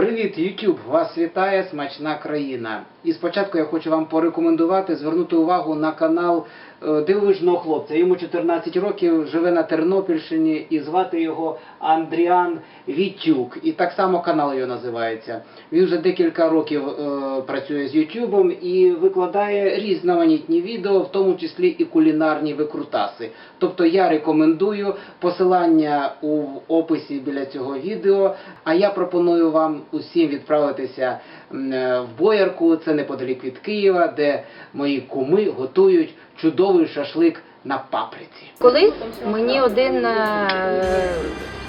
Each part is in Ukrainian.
Привіт, YouTube! Вас вітає смачна країна. І спочатку я хочу вам порекомендувати звернути увагу на канал е, дивовижного хлопця. Йому 14 років, живе на Тернопільщині і звати його Андріан Вітюк. І так само канал його називається. Він вже декілька років е, працює з YouTube і викладає різноманітні відео, в тому числі і кулінарні викрутаси. Тобто я рекомендую посилання у описі біля цього відео. А я пропоную вам усім відправитися е, в Боярку, це неподалік від Києва, де мої куми готують чудовий шашлик на паприці. Колись мені один е,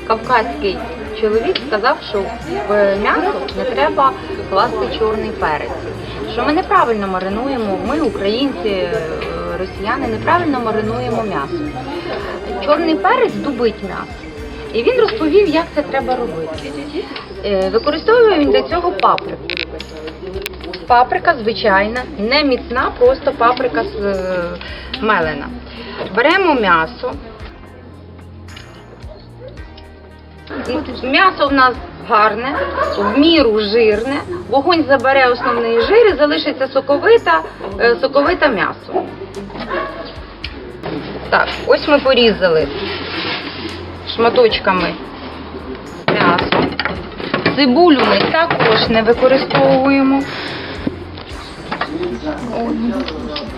кавказький чоловік сказав, що в м'ясо не треба класти чорний перець. Що ми неправильно маринуємо, ми, українці, е, росіяни, неправильно маринуємо м'ясо. Чорний перець дубить м'ясо. І він розповів, як це треба робити. Е, Використовує він для цього паприку. Паприка звичайна, не міцна, просто паприка з- е, мелена. Беремо м'ясо. М'ясо в нас гарне, в міру жирне. Вогонь забере основний жир і залишиться соковита, е, соковите м'ясо. Так, ось ми порізали шматочками м'ясо. Цибулю ми також не використовуємо.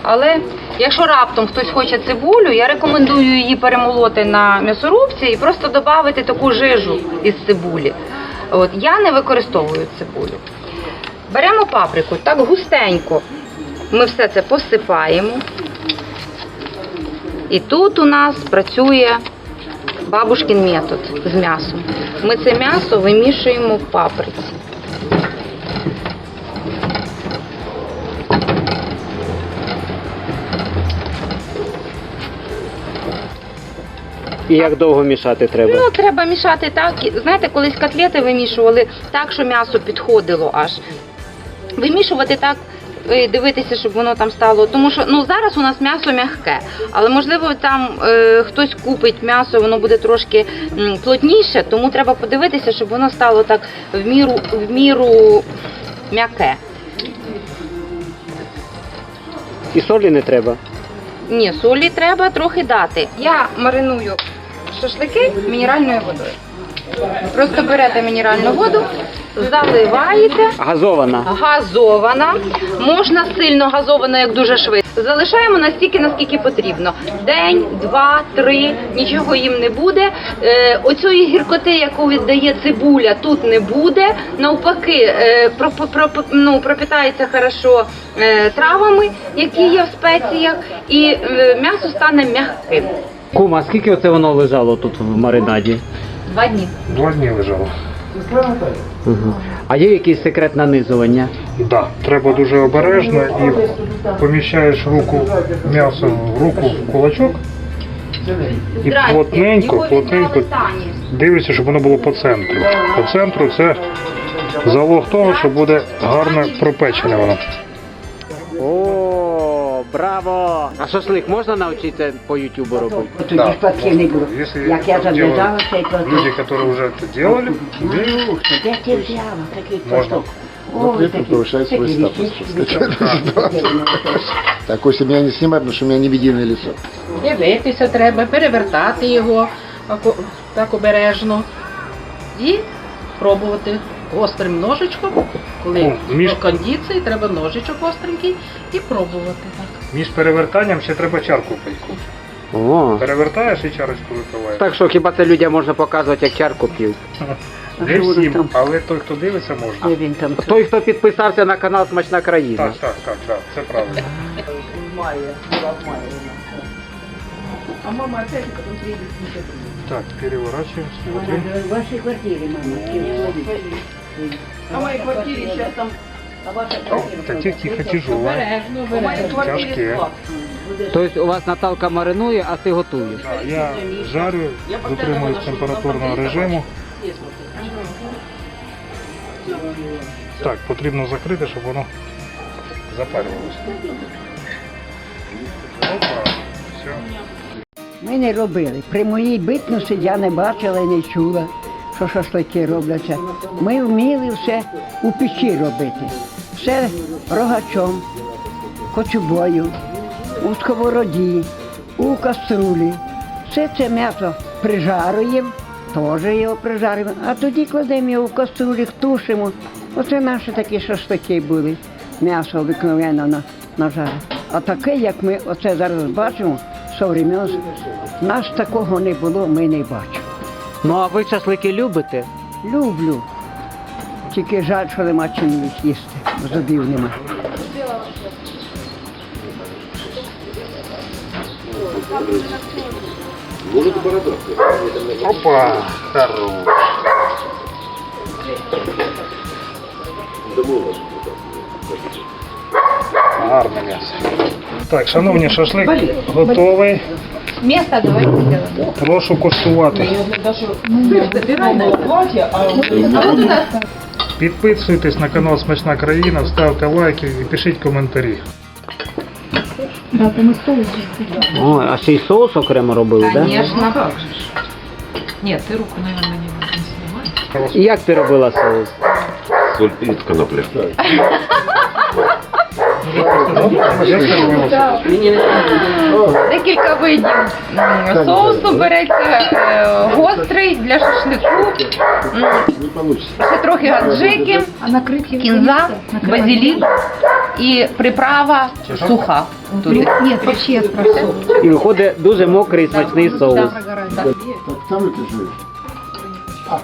Але якщо раптом хтось хоче цибулю, я рекомендую її перемолоти на м'ясорубці і просто додати таку жижу із цибулі. От я не використовую цибулю. Беремо паприку так густенько. Ми все це посипаємо. І тут у нас працює бабушкин метод з м'ясом. Ми це м'ясо вимішуємо в паприці. І як довго мішати треба? Ну, треба мішати так. Знаєте, колись котлети вимішували так, що м'ясо підходило аж. Вимішувати так, дивитися, щоб воно там стало. Тому що ну зараз у нас м'ясо м'яке, але можливо там е, хтось купить м'ясо, воно буде трошки м, плотніше, тому треба подивитися, щоб воно стало так в міру, в міру м'яке. І солі не треба. Ні, солі треба трохи дати. Я мариную шашлики мінеральною водою. Просто берете мінеральну воду, заливаєте, Газована. газована, можна сильно газована, як дуже швидко. Залишаємо настільки, наскільки потрібно. День, два, три, нічого їм не буде. Е, оцієї гіркоти, яку віддає цибуля, тут не буде. Навпаки, е, проп- проп- ну, пропитається хорошо е, травами, які є в спеціях, і е, м'ясо стане м'яким. Кума, скільки оце воно лежало тут в маринаді? Два дні. Два дні лежало. Угу. А є якийсь секрет нанизування? Да, треба дуже обережно і поміщаєш руку, м'ясо в руку в кулачок і плотненько, плотненько дивишся, щоб воно було по центру. По центру це залог того, що буде гарно пропечене воно. Браво! А шашлик можна навчитися по Ютубу робити? Тоді ж платки не. Якщо Як я це зав'язалася і Люди, платок. які вже це робили, Ух, ти, де ти взяла такий Можна. платок? Ну, повышает свой статус. Так, Костя меня не снимай, потому что у меня невидимое лицо. Дивитися треба, перевертати його так обережно і пробувати гострим ножичком. Коли О, між- до кондиції, треба ножичок гостренький і пробувати так. Між перевертанням ще треба чарку пити. О. Перевертаєш і чарочку випиваєш. Так що хіба це людям можна показувати, як чарку п'ють? Не всім, але той, хто дивиться, можна. Він там? Той, хто підписався на канал Смачна країна. Так, так, так, так, це правильно. Так, переворачиваем, смотрим. В вашій квартирі, мама. А в моїй квартирі зараз там О, так тихо, тихо, тяжело. Тяжке. Тобто у вас Наталка маринує, а ти готуєш. Да, я жарю, дотримуюсь температурного режиму. Так, потрібно закрити, щоб воно запарювалося. Опа, все. Ми не робили. При моїй битності я не бачила і не чула. Що шашлики робляться. Ми вміли все у печі робити. Все рогачом, кочубою, у сковороді, у каструлі. Все це м'ясо прижарюємо, теж його прижарюємо, а тоді кладемо його в каструлі, тушимо. Оце наші такі шашлики були. М'ясо обикновенно на, на жарі. А таке, як ми оце зараз бачимо, со времен, нас такого не було, ми не бачимо. Ну а ви шашлики любите? Люблю. Тільки жаль, що нема чим їх їсти. Зубів нема. Опа, хорош. Гарне м'ясо. Так, шановні, шашлик готовий. Місто давайте зробимо. Прошу коштувати. Підписуйтесь на канал Смачна країна, ставте лайки і пишіть коментарі. О, а ще й соус окремо робили, Звісно. Ні, ти руку, наверное, не, не знімай. І як ти робила соус? Соль, перец, конопля. Декілька видів соусу береться е, гострий для шашлику, ще трохи аджики, кінза, базилік і приправа суха. Туди. І виходить дуже мокрий смачний соус. Так там это же. А.